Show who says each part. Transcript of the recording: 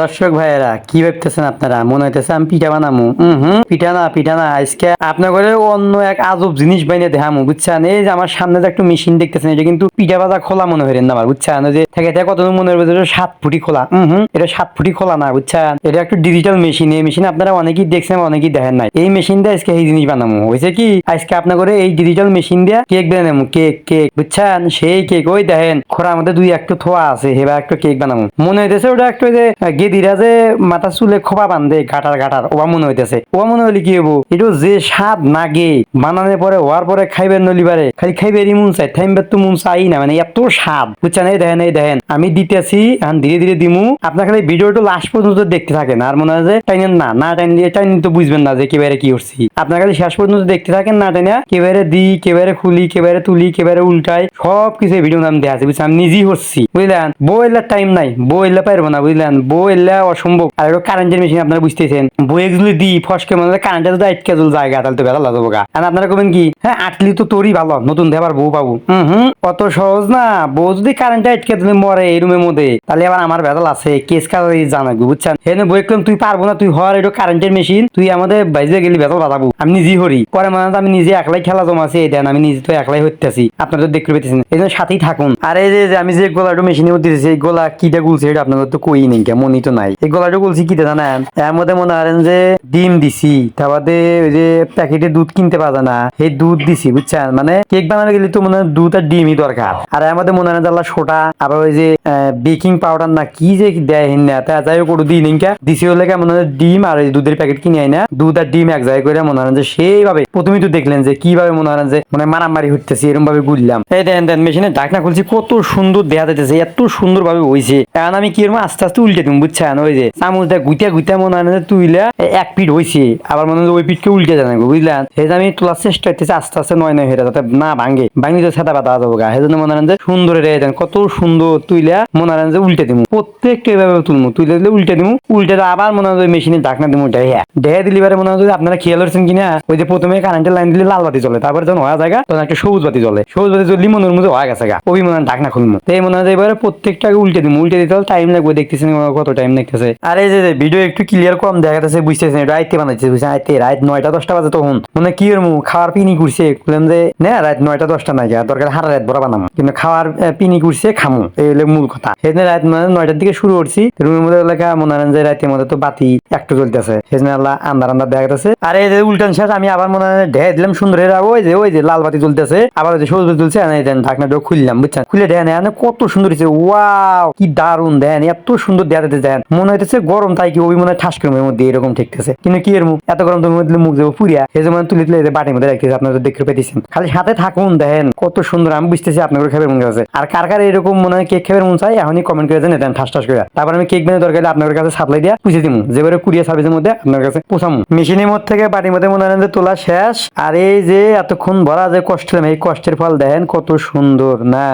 Speaker 1: দর্শক ভাইয়েরা, কি ভাবতেছেন আপনারা? মনে হইতেছে আমি পিঠা বানামু। হুম, পিঠা না পিঠা না, আজকে আপনার ঘরে অন্য এক আজব জিনিস বাইনে দেখামু, বুঝছেন? এই যে আমার সামনে যে একটা মেশিন দেখতেছেন, এটা কিন্তু পিঠা বাজা খোলা মনে হইলেন না আমার বুঝছেন? যে থেকে থেকে কত মনে হবে যে সাত ফুটি খোলা। হুম, এটা সাত ফুটি খোলা না, বুঝছেন? এটা একটা ডিজিটাল মেশিন এই মেশিন আপনারা অনেকেই দেখছেন, অনেকেই দেখেন নাই। এই মেশিন দিয়ে আজকে এই জিনিস বানামু। হয়েছে কি? আজকে আপনার ঘরে এই ডিজিটাল মেশিন দিয়ে কেক বানামু কেক কেক বুঝছেন? সেই কেক ওই দেখেন খোরা আমাদের দুই একটু থোয়া আছে, এবার একটা কেক বানামু। মনে হইতেছে ওটা একটা যে গেদিরা যে মাথা চুলে খোপা বান্ধে গাটার গাটার ওয়া মনে হইতেছে। ওয়া মনে হইলে কি হব এটা যে স্বাদ নাগে, বানানোর পরে হওয়ার পরে খাইবেন নলিবারে, খালি খাইবেরই মন চাই থাইমবার তো মন চাই না মানে এত স্বাদ। বুঝছেন? এই দেখেন এই দেখেন, আমি দিতেছি, এখন ধীরে ধীরে দিমু। আপনার খালি ভিডিওটা লাস্ট পর্যন্ত দেখতে থাকেন, আর মনে হয় যে টাইনেন না না টাইন দিয়ে টাইন তো বুঝবেন না যে কেবারে কি করছি। আপনার খালি শেষ পর্যন্ত দেখতে থাকেন, না টাইনা কেবারে দিই কেবারে খুলি কেবারে তুলি কেবারে উল্টাই সব কিছু ভিডিও নাম দেওয়া আছে, বুঝছেন? আমি নিজেই হচ্ছি, বুঝলেন? বউ এলার টাইম নাই, বউ এলা পারব না, বুঝলেন? বউ অসম্ভব। আর কারেন্টের মেশিন আপনারা বুঝতেছেন। বউ এগুলো দিই ফসকে মনে কারেন্টে যদি আটকে জল জায়গা তাহলে তো বেলা আর আপনারা কি হ্যাঁ আটলি তো তোরই ভালো, নতুন দেবার বউ পাবো। হুম হুম, অত সহজ না। বউ যদি কারেন্টে আটকে মরে এই রুমের মধ্যে। তাহলে আমার বেদাল আছে কেস কাজ বুঝছেন? বই তুই পারব না, তুই হর এটা কারেন্টের মেশিন তুই আমাদের বাইজে গেলি বেতল বাজাবো আমি নিজেই হরি। পরে মানে আমি নিজে একলাই খেলা জমাছি এই দেন আমি নিজে তো একলাই হইতেছি। আপনারা তো দেখতে পেতেছেন এই জন্য সাথেই থাকুন। আর এই যে আমি যে গোলাটা মেশিনের মধ্যে দিয়েছি এই গোলা কিটা গুলছে, এটা আপনাদের তো কই নেই। মনই তো নাই। এই গোলাটা গুলছি কিটা জানেন? এর মধ্যে মনে করেন যে ডিম দিছি, তারপরে ওই যে প্যাকেটে দুধ কিনতে পাওয়া না, সেই দুধ দিছি, বুঝছেন? মানে কেক বানাতে গেলে তো মনে হয় দুধ আর ডিমই দরকার। আর এর মধ্যে মনে হয় জ্বালা সোটা, আবার ওই যে বেকিং পাউডার না কি যে দেয় না, তা যাই হোক ওটা দিই নিকা দিছি হলে কেমন হয় ডিম আর ওই দুধের প্যাকেট কিনে আই না দুধ আর ডিম এক জায়গায় করে মনে হয় যে সেইভাবে। প্রথমেই তো দেখলেন যে কীভাবে মনে হয় যে মানে মারামারি হইতেছে এরকম ভাবে গুললাম। এই দেন দেন মেশিনে ঢাকনা খুলছি, কত সুন্দর দেখা যাইতেছে, এত সুন্দর ভাবে হইছে। এখন আমি কি করব? আস্তে আস্তে উল্টে দিম বুঝছেন ওই যে চামচ দিয়ে গুইটা গুইটা মনে হয় যে তুইলা এক পিঠ হইছে। আবার মনে হয় ওই পিঠকে উল্টে জানাব বুঝলেন সেই আমি তোলার চেষ্টা করতেছি, আস্তে আস্তে নয় নয় হয়ে যাতে না ভাঙে। ভাঙি তো সাদা পাতা যাব গা সেই জন্য মনে হয় যে সুন্দর রেখে দেন কত সুন্দর তুইলা মনে হয় যে উল্টে দিমু। প্রত্যেকটা এভাবে তুলমু তুলে দিলে উল্টে দিমু উল্টে আবার মনে হয় মেশিনে ঢাকনা দিমু ডেয়া ডেয়া দিলি বারে মনে হয় আপনারা খেয়াল করছেন কিনা? ওই যে প্রথমে কারেন্টের লাইন দিলে লাল বাতি জ্বলে, তারপরে যখন হওয়া জায়গা তখন একটা সবুজ বাতি জ্বলে। সবুজ বাতি জ্বললি মনের মধ্যে হয়ে গেছে গা ওই মনে হয় ঢাকনা খুলমু। তো এই মনে হয় এবারে প্রত্যেকটাকে উল্টে দিমু উল্টে দিতে টাইম লাগবে, দেখতেছেন কত টাইম লাগতেছে আর যে ভিডিও একটু ক্লিয়ার কম দেখা যাচ্ছে বুঝতেছেন এটা আইতে বানাইছে বুঝছেন আইতে রাত নয়টা দশটা বাজে তখন। মানে কি এর খাওয়ার পিনি করছে, বললাম যে, না, রাত নয়টা দশটা নাই যা দরকার হারা রাত বড় বানামো। কিন্তু খাওয়ার পিনি করছে, খামু, এই হলো মূল কথা। সেদিন রাত মানে নয়টার দিকে শুরু করছি, রুমের মধ্যে এলাকা মনে হয় যে রাতের মধ্যে তো বাতি একটু জ্বলতেছে। সেদিন আল্লাহ আন্দার আন্দার দেখা যাচ্ছে আর এই যে উল্টান শেষ, আমি আবার মনে হয় ঢেয়ে দিলাম, সুন্দর ওই যে ওই যে লাল বাতি জ্বলতেছে। আবার ওই যে সবুজ বাতি জ্বলছে ঢাকনাটা খুললাম, বুঝছেন? খুলে দেন কত সুন্দর হয়েছে, ওয়াও, কি দারুণ দেন, এত সুন্দর দিতে দেন মনে হইতেছে গরম তাই কি ওই মনে হয় ঠাস করমের মধ্যে এরকম ঠেকতেছে। কিন্তু কি এর মুখ এত গরম তুমি মধ্যে মুখ দেবো পুরিয়া এই যে মানে তুলে তুলে বাটির মধ্যে রাখতেছে, আপনারা দেখতে পেতেছেন খালি সাথে থাকুন, দেখেন কত সুন্দর, আমি বুঝতেছি আপনাদের খাবার মন আছে। আর কার কার এরকম মনে হয় কেক খাবার মন চাই এখনই কমেন্ট করে দেন, ঠাস ঠাস করে তারপর আমি কেক বানিয়ে দরকার হলে আপনাদের কাছে সাপ্লাই দিয়া পুষে দিমু। যেবারে কুরিয়ার সার্ভিসের মধ্যে আপনার কাছে পোষামু মেশিনের মধ্যে থেকে বাটির মধ্যে মনে হয় তোলা শেষ। আর এই যে এতক্ষণ ভরা যে কষ্ট এই কষ্টের ফল দেখেন কত সুন্দর, না।